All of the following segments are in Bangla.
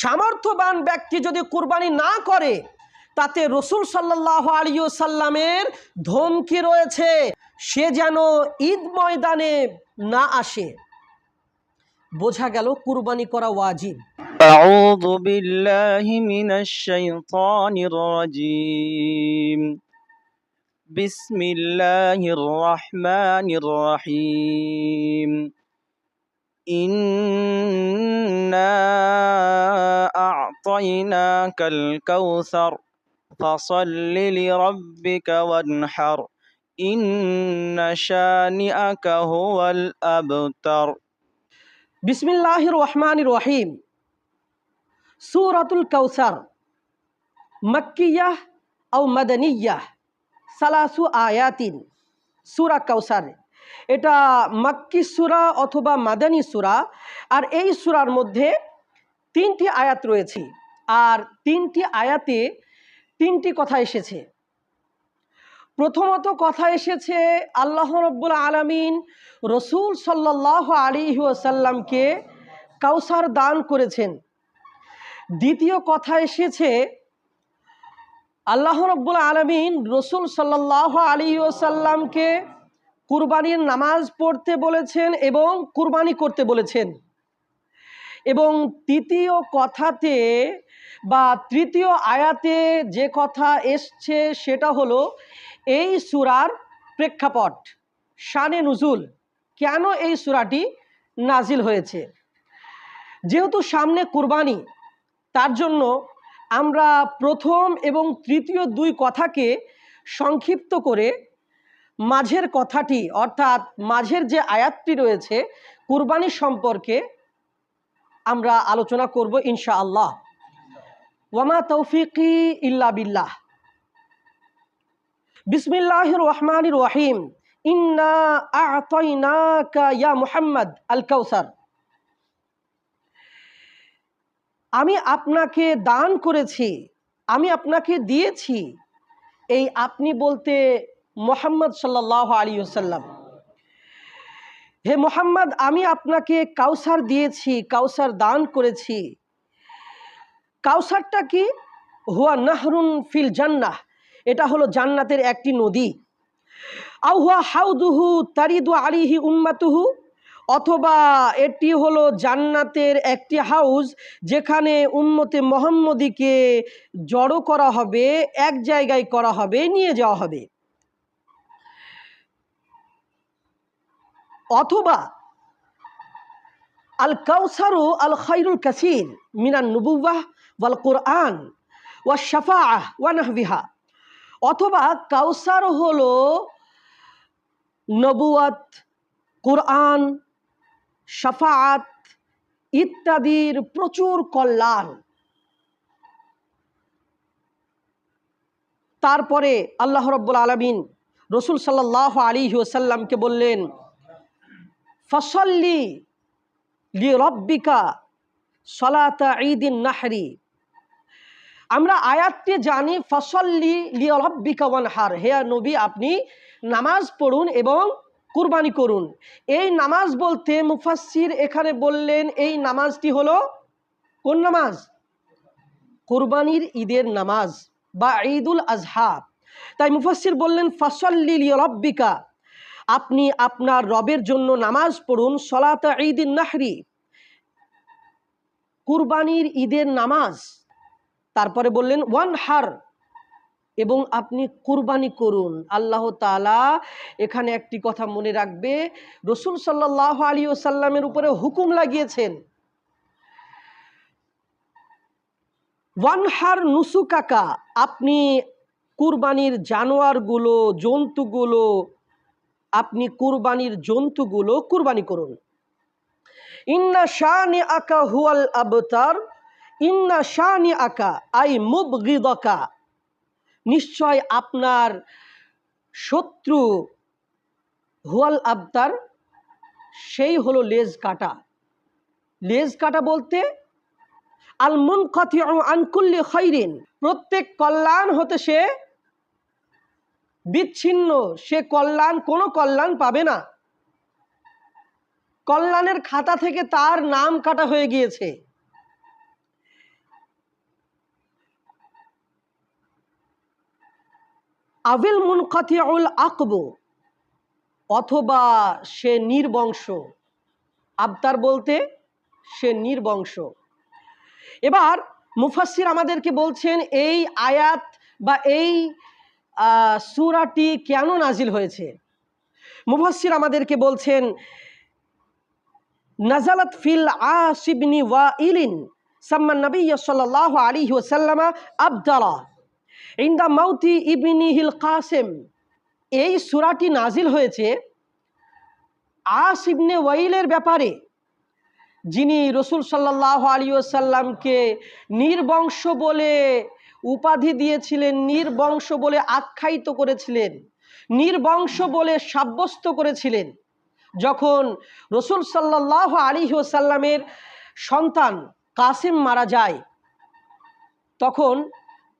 সামর্থ্যবান ব্যক্তি যদি কুরবানি না করে তাতে রসুল সাল্লাহ আলিয় সাল্লামের ধমকি রয়েছে সে যেন ঈদ ময়দানে না আসে বোঝা গেল কুরবানি করা ওয়াজিব أعوذ بالله من الشيطان الرجيم بسم الله الرحمن الرحيم إنا أعطيناك الكوثر فصل لربك وانحر إن شانئك هو الأبتر. بسم الله الرحمن الرحيم سورة الكوثر مكية أو مدنية ثلاث آيات سورة الكوثر এটা মাক্কি সুরা অথবা মাদানী সুরা। আর এই সুরার মধ্যে তিনটি আয়াত রয়েছে। আর তিনটি আয়াতে তিনটি কথা এসেছে। প্রথমত কথা এসেছে আল্লাহ রব্বুল আলমিন রসুল সাল্লাহ আলী ওসাল্লামকে কাউসার দান করেছেন। দ্বিতীয় কথা এসেছে আল্লাহ রব্বুল আলমিন রসুল সাল্লাহ আলী ওসাল্লামকে কুরবানির নামাজ পড়তে বলেছেন এবং কুরবানি করতে বলেছেন। এবং তৃতীয় কথাতে বা তৃতীয় আয়াতে যে কথা এসছে সেটা হলো, এই সুরার প্রেক্ষাপট, শানে নুজুল, কেন এই সুরাটি নাজিল হয়েছে? যেহেতু সামনে কুরবানি, তার জন্য আমরা প্রথম এবং তৃতীয় দুই কথাকে সংক্ষিপ্ত করে মাঝের কথাটি, অর্থাৎ মাঝের যে আয়াতটি রয়েছে, কুরবানি সম্পর্কে আমরা আলোচনা করব ইনশা আল্লাহ ওয়ামা তৌফিকি ইল্লা বিল্লাহ। বিসমিল্লাহ রহমান রহিম। ইয়া মুহাম্মদ আল কাউসার আমি আপনাকে দান করেছি, আমি আপনাকে দিয়েছি, এই আপনি বলতে মোহাম্মদ সাল্লাহ আলী সাল্লাম হে মোহাম্মদ, আমি আপনাকে কাউসার দিয়েছি, কাউসার দান করেছি। কাউসারটা কি? হুয়া নাহরুন ফিল জান্নাহ। এটা হলো জান্নাতের একটি নদী। আউহা হাউদুহু তারিদু আলিহি উম্মাতুহু। অথবা এটি হলো জান্নাতের একটি হাউস যেখানে উম্মতে মোহাম্মদীকে জড়ো করা হবে, এক জায়গায় করা হবে, নিয়ে যাওয়া হবে। অথবা আল কাউসারু আল খৈরুল কাসির মিনান নুবুবাহ ওয়াল কোরআন ওয়া শাফাআহ ওয়া নাহবিহা। অথবা কাউসার হল নবুয়াত কোরআন শাফাত ইত্যাদির প্রচুর কল্যাণ তারপরে আল্লাহ রব্বুল আলমিন রসুল সাল্লাহ আলী ওসাল্লামকে বললেন ফসল্লি লি রব্বিকা সলাতা ঈদিন নাহরি। আমরা আয়াতটি জানি, ফসল্লি লি রব্বিকা ওয়ানহার। হে নবী, আপনি নামাজ পড়ুন এবং কুরবানি করুন। এই নামাজ বলতে মুফাসির এখানে বললেন, এই নামাজটি হলো কোন নামাজ? কুরবানির ঈদের নামাজ বা ঈদুল আজহা। তাই মুফাসির বললেন, ফসল্লি লি রব্বিকা আপনি আপনার রবের জন্য নামাজ পড়ুন, সলাতা ঈদিন নাহরি। কুরবানির ঈদের নামাজ। তারপরে বললেন ওয়ান হার এবং আপনি কুরবানি করুন। আল্লাহ তালা এখানে একটি কথা মনে রাখবে। রসুল সাল্লাহ আলী ওসাল্লামের উপরে হুকুম লাগিয়েছেন। ওয়ানহার নুসু কাকা আপনি কুরবানির জানোয়ারগুলো, জন্তুগুলো আপনি কুরবানির জন্তুগুলো কুরবানি করুন। ইন্না শানি আকা হুয়াল আবতার, ইন্না শানি আকা আই মুবগিদকা। নিশ্চয় আপনার শত্রু হুয়াল আবতার, সেই হলো লেজ কাটা। লেজ কাটা বলতে আল মুন আনকুল্লি খৈরিন প্রত্যেক কল্যাণ হতে সে বিচ্ছিন্ন, সে কল্যাণ, কোনো কল্যাণ পাবে না। কল্যাণের খাতা থেকে তার নাম কাটা হয়ে গিয়েছে। আবিল মুনকাতিয়াউল আকব অথবা সে নির্বংশ। আবতার বলতে সে নির্বংশ। এবার মুফাসির আমাদেরকে বলছেন, এই আয়াত বা এই সূরাটি কেন নাজিল হয়েছে? মুফাসসির আমাদেরকে বলছেন, নাজালাত ফিল আসিবনি ওয়া ইলিন সাম্মান নবী সাল্লাল্লাহু আলাইহি ওয়াসাল্লামা আবদালা ইন্দা মাউতি ইবনি হিল কাসেম। এই সুরাটি নাজিল হয়েছে আস ইবনে ওয়াইলের ব্যাপারে, যিনি রসুল সাল্লাহ আলী ওসাল্লামকে নির্বংশ বলে উপাধি দিয়েছিলেন নির্বংশ বলে আখ্যায়িত করেছিলেন, নির্বংশ বলে সাব্যস্ত করেছিলেন। যখন রসুল সাল্লাহ আলী সাল্লামের সন্তান কাসিম মারা যায়, তখন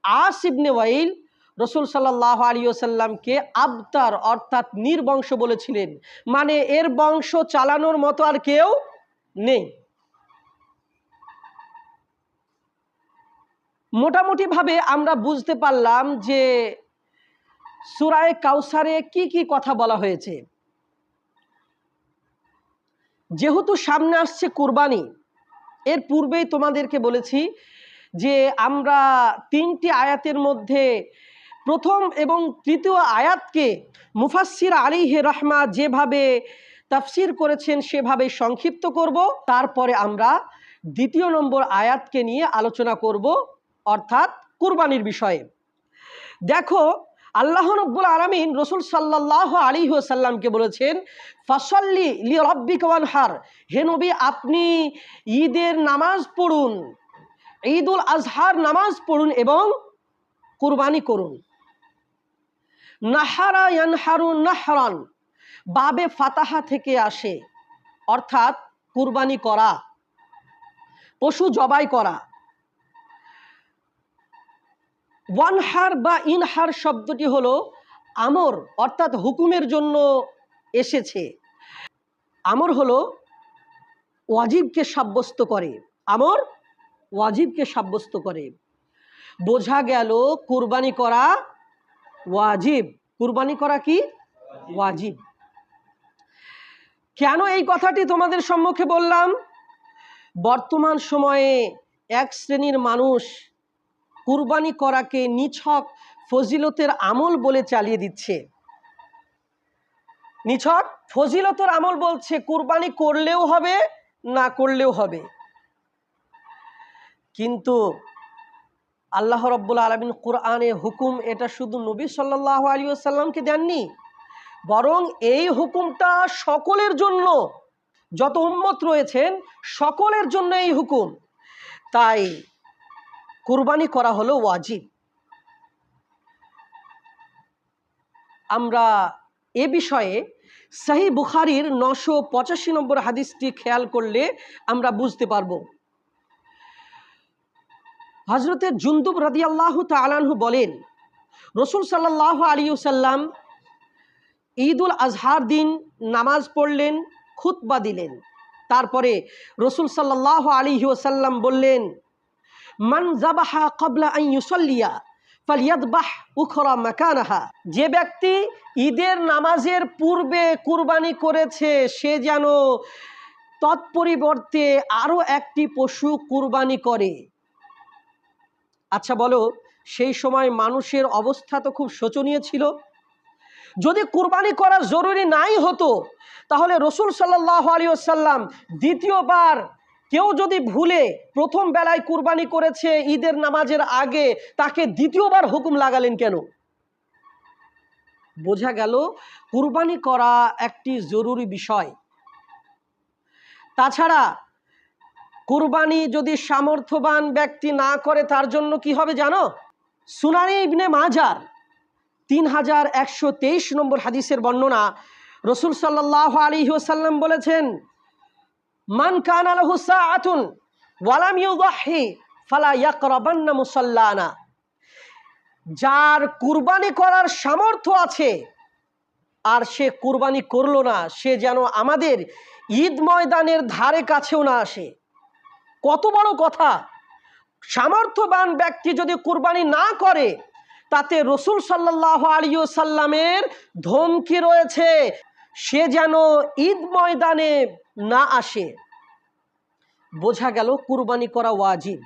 আস ইবনে ওয়াইল রসুল সাল্লাহ আলী সাল্লামকে আবতার অর্থাৎ নির্বংশ বলেছিলেন। মানে এর বংশ চালানোর মতো আর কেউ নেই। মোটামুটিভাবে আমরা বুঝতে পারলাম যে সুরায় কাউসারে কি কি কথা বলা হয়েছে। যেহেতু সামনে আসছে কুরবানি, এর পূর্বেই তোমাদেরকে বলেছি যে আমরা তিনটি আয়াতের মধ্যে প্রথম এবং তৃতীয় আয়াতকে মুফাসসির আলিহে রহমা যেভাবে তাফসির করেছেন সেভাবে সংক্ষিপ্ত করব। তারপরে আমরা দ্বিতীয় নম্বর আয়াতকে নিয়ে আলোচনা করব। অর্থাৎ কুরবানির বিষয়ে। দেখো, আল্লাহ রব্বুল আলমিন রসুল সাল্লাহ আলী সাল্লামকে বলেছেন, ফসল্লি লি রব্বিক ওয়ানহার। হে নবী, আপনি ঈদের নামাজ পড়ুন ঈদ উল আজহার নামাজ পড়ুন এবং কুরবানি করুন। নাহারা ইয়ানহারুন নাহরান, বাবে ফাতাহা থেকে আসে, অর্থাৎ কুরবানি করা, পশু জবাই করা। ওয়ানহার বা ইনহার শব্দটি হলো আমর, অর্থাৎ হুকুমের জন্য এসেছে। আমর হলো ওয়াজিবকে সাব্যস্ত করে। আমর ওয়াজিবকে সাব্যস্ত করে। বোঝা গেল কুরবানি করা ওয়াজিব। কুরবানি করা কি? ওয়াজিব। কেন এই কথাটি তোমাদের সম্মুখে বললাম? বর্তমান সময়ে এক শ্রেণির মানুষ কুরবানি করাকে নিছক ফজিলতের আমল বলে চালিয়ে দিচ্ছে। নিছক ফজিলতের আমল বলছে, কুরবানি করলেও হবে, না করলেও হবে। কিন্তু আল্লাহ রব্বুল আলমিন কোরআনে হুকুম, এটা শুধু নবী সাল্লাহ আলী আসাল্লামকে দেননি, বরং এই হুকুমটা সকলের জন্য, যত উম্মত রয়েছেন, সকলের জন্য এই হুকুম। তাই কুরবানি করা হলো ওয়াজিব। আমরা এ বিষয়ে সাহি বুখারির নশো পঁচাশি নম্বর হাদিসটি খেয়াল করলে আমরা বুঝতে পারব। হজরতে জুন্দুব রাদিয়াল্লাহু তালানহু বলেন, রসুল সাল্লাহ আলী সাল্লাম ঈদ আজহার দিন নামাজ পড়লেন, খুতবা দিলেন। তারপরে রসুল সাল্লাহ আলী ওসাল্লাম বললেন মান জাবাহা কবলা আই ইউসল্লিয়া ফালিয়াদবাহ উখরা মাকানাহা। যে ব্যক্তি ঈদের নামাজের পূর্বে কুরবানি করেছে, সে যেন তৎপরিবর্তে আরও একটি পশু কুরবানি করে। আচ্ছা বলো, সেই সময় মানুষের অবস্থা তো খুব শোচনীয় ছিল। যদি কুরবানি করা জরুরি নাই হতো, তাহলে রসুল সাল্লাহ আলী আসাল্লাম দ্বিতীয়বার কেউ যদি ভুলে প্রথম বেলায় কুরবানি করেছে ঈদের নামাজের আগে, তাকে দ্বিতীয়বার হুকুম লাগালেন কেন? বোঝা গেল কুরবানি করা একটি জরুরি বিষয়। তাছাড়া কুরবানি যদি সামর্থ্যবান ব্যক্তি না করে, তার জন্য কি হবে জানো? সুনানি ইবনে মাজার তিন হাজার একশো তেইশ নম্বর হাদিসের বর্ণনা রসুল সাল্লাহ আলী ওসাল্লাম বলেছেন মান কান আলহু সাআতুন ওয়ালাম ইউদাহি ফালা ইয়াকরাবান্না মুসাল্লানা। যার কুরবানি করার সামর্থ্য আছে, আর সে কুরবানি করল না, সে যেন আমাদের ঈদ ময়দানের ধারে কাছেও না আসে। কত বড় কথা। সামর্থ্যবান ব্যক্তি যদি কুরবানি না করে, তাতে রসুল সাল্লাহ আলিয় সাল্লামের ধমকি রয়েছে। সে যেন ঈদ ময়দানে না আসে। বোঝা গেল কুরবানি করা ওয়াজিব।